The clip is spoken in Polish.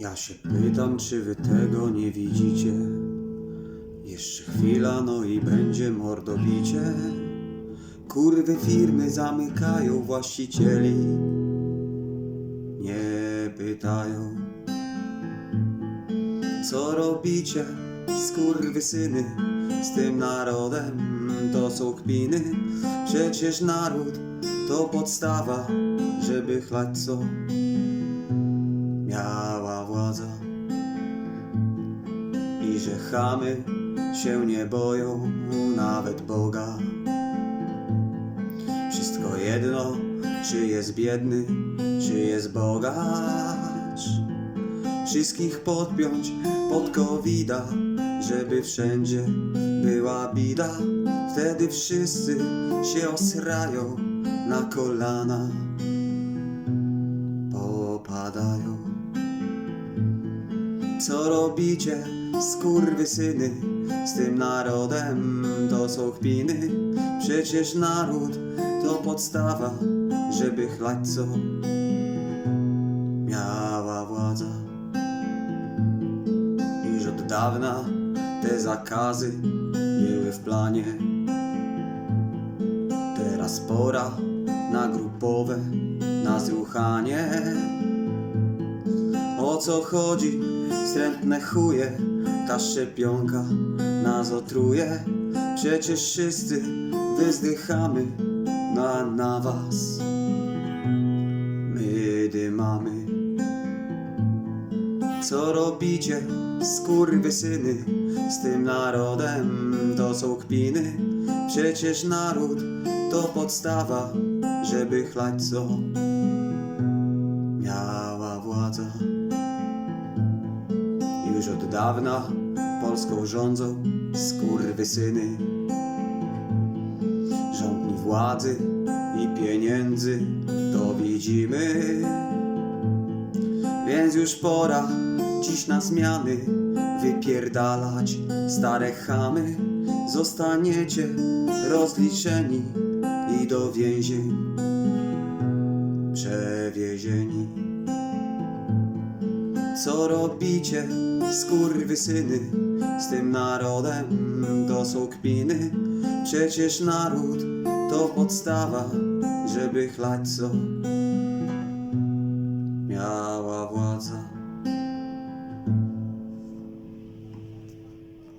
Ja się pytam, czy wy tego nie widzicie? Jeszcze chwila, no i będzie mordobicie. Kurwy firmy zamykają właścicieli. Nie pytają, co robicie, skurwy syny, z tym narodem to są kpiny. Przecież naród to podstawa, żeby chlać co władza. I że chamy się nie boją nawet Boga. Wszystko jedno, czy jest biedny, czy jest bogacz. Wszystkich podpiąć pod covida, żeby wszędzie była bida. Wtedy wszyscy się osrają na kolana, Co robicie, skurwysyny, z tym narodem to są kpiny. Przecież naród to podstawa, żeby chlać co miała władza. Już od dawna te zakazy były w planie. Teraz pora na grupowe nazruchanie. Co chodzi? Wstrętne chuje, ta szczepionka nas otruje. Przecież wszyscy wyzdychamy na, na was. My dymamy. Co robicie, skurwysyny, z tym narodem to są kpiny. Przecież naród to podstawa, żeby chlać co miała władza. Już od dawna Polską rządzą skurwysyny. Rządni władzy i pieniędzy to widzimy. Więc już pora dziś na zmiany wypierdalać stare chamy. Zostaniecie rozliczeni i do więzień przewiezieni. Co robicie, skurwysyny, z tym narodem to są kpiny. Przecież naród to podstawa, żeby chlać co miała władza.